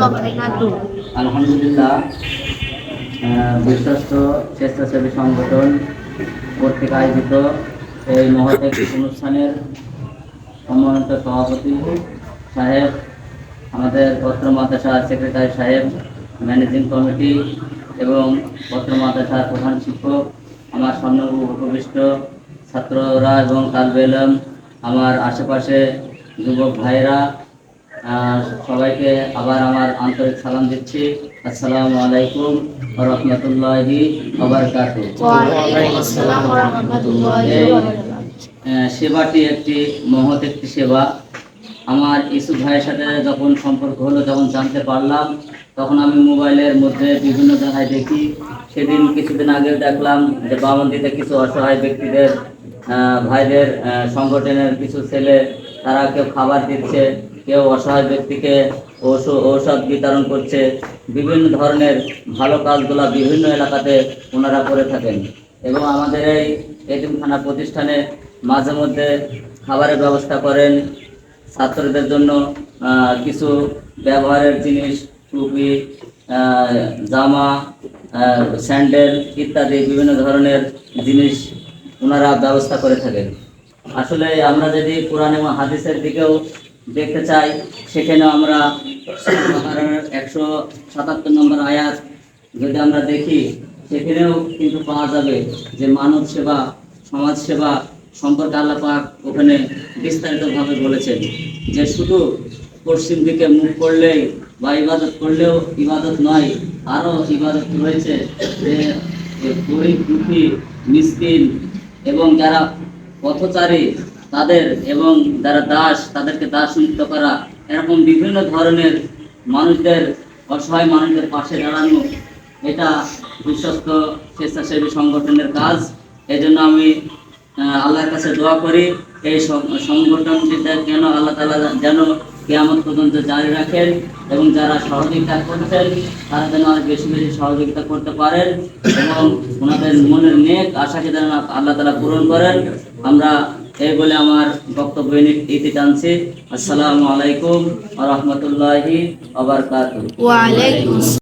আলহামদুলিল্লাহ বিশ্বস্ত স্বেচ্ছাসেবী সংগঠন কর্তৃক আয়োজিত এই মহৎ অনুষ্ঠানের সম্মানিত সভাপতি সাহেব আমাদের পত্র মাদ্রাসার সেক্রেটারি সাহেব ম্যানেজিং কমিটি এবং পত্র মাদ্রাসার প্রধান শিক্ষক আমার সামনে উপবিষ্ট ছাত্ররা এবং তালবে ইলম, আমার আশেপাশে যুবক ভাইরা সবাইকে আবার আমার আন্তরিক সালাম দিচ্ছি। আসসালামু আলাইকুম রহমতুল্লাহি. সেবাটি একটি মহৎ একটি সেবা। আমার ইসু ভাইয়ের সাথে যখন সম্পর্ক হলো যখন জানতে পারলাম তখন আমি মোবাইলের মধ্যে বিভিন্ন জায়গায় দেখি। সেদিন কিছুদিন আগেও দেখলাম যে বামন্দিতে কিছু অসহায় ব্যক্তিদের ভাইদের সংগঠনের কিছু ছেলে তারা কেউ খাবার দিচ্ছে। কেউ অসহায় ব্যক্তিকে ঔষ- ঔষধ বিতরণ করছে, বিভিন্ন ধরনের ভালো কাজগুলা বিভিন্ন এলাকাতে ওনারা করে থাকেন। এবং আমাদের এই এতিমখানা প্রতিষ্ঠানে মাঝে মধ্যে খাবারের ব্যবস্থা করেন। ছাত্রদের জন্য কিছু ব্যবহারের জিনিস, টুপি জামা স্যান্ডেল ইত্যাদি বিভিন্ন ধরনের জিনিস ওনারা ব্যবস্থা করে থাকেন। আসলে আমরা যদি কোরআন এবং হাদিসের দিকেও দেখতে চাই। সেখানে আমরা একশো সাতাত্তর নম্বর আয়াত যদি আমরা দেখি, সেখানেও কিন্তু পাওয়া যাবে যে মানব সেবা, সমাজ সেবা, সম্পর্কে আল্লাহ পাক ওখানে বিস্তারিতভাবে বলেছেন যে শুধু পশ্চিম দিকে মুখ করলেই বা ইবাদত করলেও ইবাদত নয়, আরও ইবাদত রয়েছে যে গরিব দুঃখী, মিসকিন এবং যারা পথচারী তাদের এবং যারা দাস, তাদেরকে দাস মুক্ত করা, এরকম বিভিন্ন ধরনের মানুষদের, অসহায় মানুষদের পাশে দাঁড়ানো, এটা বিশ্বস্ত স্বেচ্ছাসেবী সংগঠনের কাজ। এই জন্য আমি আল্লাহর কাছে দোয়া করি, এই সংগঠনটিতে যেন আল্লাহ তালা যেন কেয়ামত পর্যন্ত জারি রাখেন এবং যারা সহযোগিতা করছেন, তারা যেন আরও বেশি বেশি সহযোগিতা করতে পারেন এবং ওনাদের মনের নেক আশাকে যেন আল্লাহ তালা পূরণ করেন। আমরা এই বলে আমার বক্তব্য ইতি- ইতি টানছি আসসালামু আলাইকুম রহমতুল্লাহি আবার Waalaikumsalam.